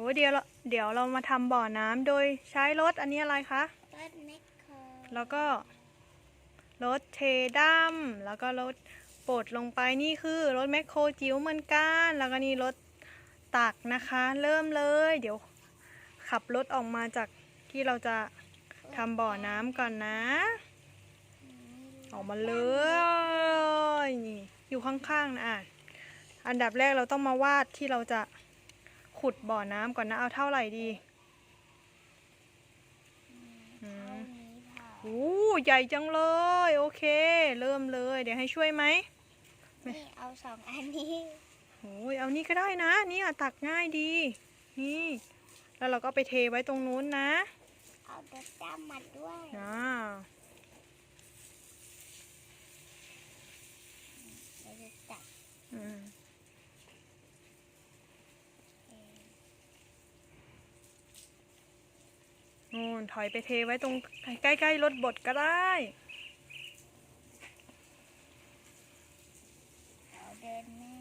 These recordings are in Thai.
อ้เดี๋ยวเราเดี๋ยวเรามาทำบ่อน้ำโดยใช้รถอันนี้อะไรคะรถแมคโครแล้วก็รถเทดัมแล้วก็รถปลดลงไปนี่คือรถแมคโครจิ๋วเหมือนกัน แล้วก็นี่รถตักนะคะ เริ่มเลย เดี๋ยวขับรถออกมาจากที่เราจะทำบ่อน้ำก่อนนะ ออกมาเลยนี่อยู่ข้างๆนะอะอันดับแรกเราต้องมาวาดที่เราจะ ขุดบ่อน้ำก่อนนะเอาเท่าไหร่ดีอืเท่ามนี้พอโอ้ใหญ่จังเลย โอเค เริ่มเลย เดี๋ยวให้ช่วยไหมนี่เอาสองอันนี้โอ้ยเอานี่ก็ได้นะนี่อะตักง่ายดี นี่ แล้วเราก็ไปเทไว้ตรงนู้นนะ เอารถดำมาด้วยอ่าเราจะตัดอืม เอง นู่นถอยไปเทไว้ตรงใกล้ๆรถบดก็ได้เราเดินหน้า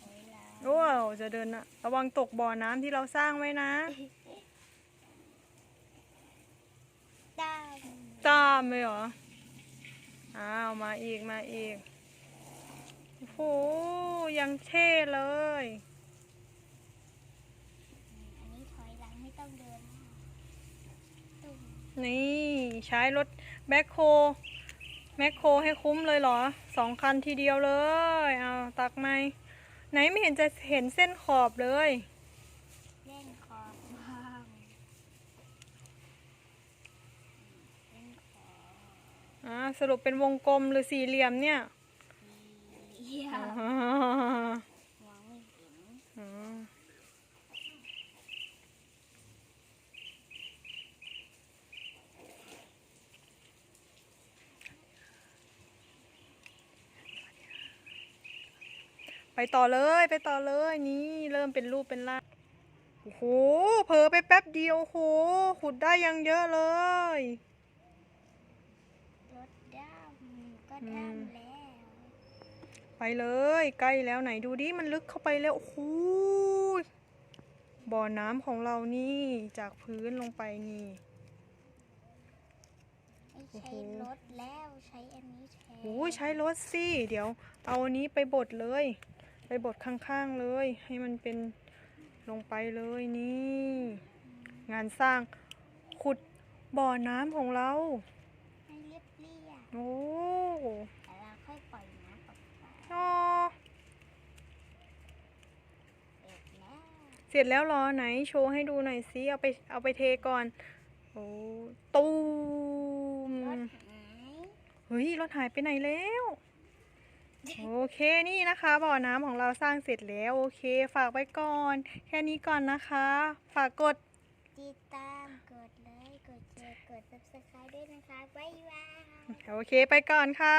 ถอยหลังโอ้วจะเดินนะระวังตกบ่อน้ำที่เราสร้างไว้นะดตามเลยเหรอ อ้าว มาอีกมาอีก โอ้โหยังเท่เลยำอันนี้ถอยหลังไม่ต้องเดินหน้าตุ้ม นี่ใช้รถแบ็คโฮแบ็คโฮให้คุ้มเลยเหรอสองคันทีเดียวเลย เอาตักไหมไหนไม่เห็นจะเห็นเส้นขอบเลยเล่นขอบบ้างเล่นขอบอ่าสรุปเป็นวงกลมหรือสี่เหลี่ยมเนี่ยเยี่ยอ่ามมองไม่เห็น อืม ไปต่อเลยไปต่อเลยนี่เริ่มเป็นรูปเป็นร่างโอ้โหเผลอไปแป๊บเดียวโอ้โหขุดได้ยังเยอะเลยรถดำก็อืมดำแล้ว ไปเลยใกล้แล้วไหนดูดิมันลึกเข้าไปแล้วโอ้โหบ่อน้ำของเรานี่จากพื้นลงไปนี่ไม่โอ้ใช้โหรถแล้วใช้อันนี้แทนโอ้ยใช้รถสิ เดี๋ยว เอาอันนี้ไปบดเลย ไปบดข้างๆเลย ให้มันเป็นลงไปเลยนี่ งานสร้างขุดบ่อน้ำของเราให้เรียบเรียบโอ้แต่เราค่อยปล่อยน้ำออกไปอ๋อเสร็จแล้วเสร็จแล้วเหรอไหนโชว์ให้ดูหน่อยสิเอาไปเอาไปเทก่อนโอ้ตูมรถหายเฮ้ยรถหายไปไหนแล้ว โอเคนี่นะคะบ่อน้ำของเราสร้างเสร็จแล้วโอเค ฝากไว้ก่อน แค่นี้ก่อนนะคะ ฝากกดติดตามกดไลค์กดแชร์กด subscribe ด้วยนะคะบ๊ายบาย โอเคไปก่อนค่ะ